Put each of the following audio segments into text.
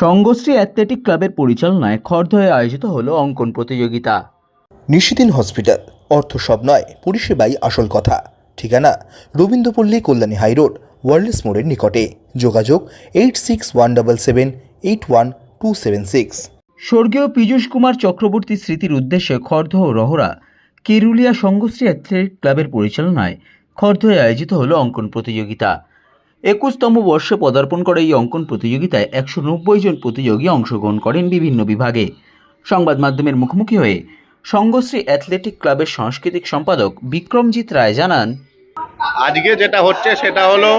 Sanghashri athletic ক্লাবের পরিচালনায় খর্ধয়ে আয়োজিত হলো অঙ্কন প্রতিযোগিতা। নিশিদিন হসপিটাল অর্থ সব নয় পরিষেবাই আসল কথা। ঠিকানা রবীন্দ্রপল্লী কল্যাণী হাইরোড ওয়ার্ল্ডস মোড়ের নিকটে। যোগাযোগ eight six one double seven eight one two seven six. স্বর্গীয় পীযূষ কুমার চক্রবর্তী স্মৃতির উদ্দেশ্যে খর্ধ ও রহরা কেরুলিয়া সঙ্গশ্রী অ্যাথলেটিক ক্লাবের পরিচালনায় খর্ধয়ে আয়োজিত হলো অঙ্কন প্রতিযোগিতা। একুশতম বর্ষে পদার্পণ করে এই অঙ্কন প্রতিযোগিতায় একশো নব্বই জন প্রতিযোগী অংশগ্রহণ করেন বিভিন্ন বিভাগে। সংবাদ মাধ্যমের মুখোমুখি হয়ে সঙ্গশ্রী অ্যাথলেটিক ক্লাবের সাংস্কৃতিক সম্পাদক বিক্রমজিৎ রায় জানান, আজকে যেটা হচ্ছে সেটা হলো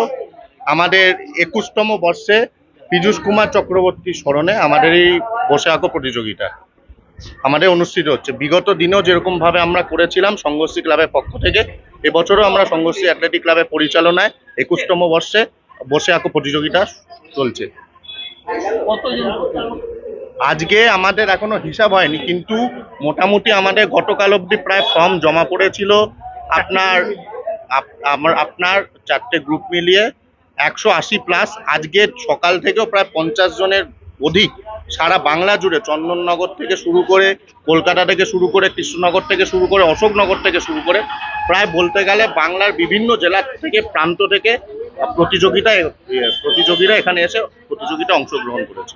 আমাদের একুশতম বর্ষে পীযূষ কুমার চক্রবর্তী স্মরণে আমাদের এই বসে আঁকো প্রতিযোগিতা আমাদের অনুষ্ঠিত হচ্ছে। বিগত দিনেও যেরকমভাবে আমরা করেছিলাম সংঘশ্রী ক্লাবের পক্ষ থেকে, এবছরও আমরা সংঘশ্রী অ্যাথলেটিক ক্লাবের পরিচালনায় একুশতম বর্ষে বসে আঁকো প্রতিযোগিতা চলছে। আজকে আমাদের এখনও হিসাব হয়নি কিন্তু মোটামুটি আমাদের গতকাল অবধি প্রায় ফর্ম জমা পড়েছিল। আপনার আমার আপনার চারটে গ্রুপ মিলিয়ে একশো আশি প্লাস। আজকে সকাল থেকেও প্রায় পঞ্চাশ জনের অধিক সারা বাংলা জুড়ে চন্দননগর থেকে শুরু করে কলকাতা থেকে শুরু করে কৃষ্ণনগর থেকে শুরু করে অশোকনগর থেকে শুরু করে প্রায় বলতে গেলে বাংলার বিভিন্ন জেলা থেকে প্রান্ত থেকে প্রতিযোগিতায় প্রতিযোগীরা এখানে এসে প্রতিযোগিতা অংশগ্রহণ করেছে।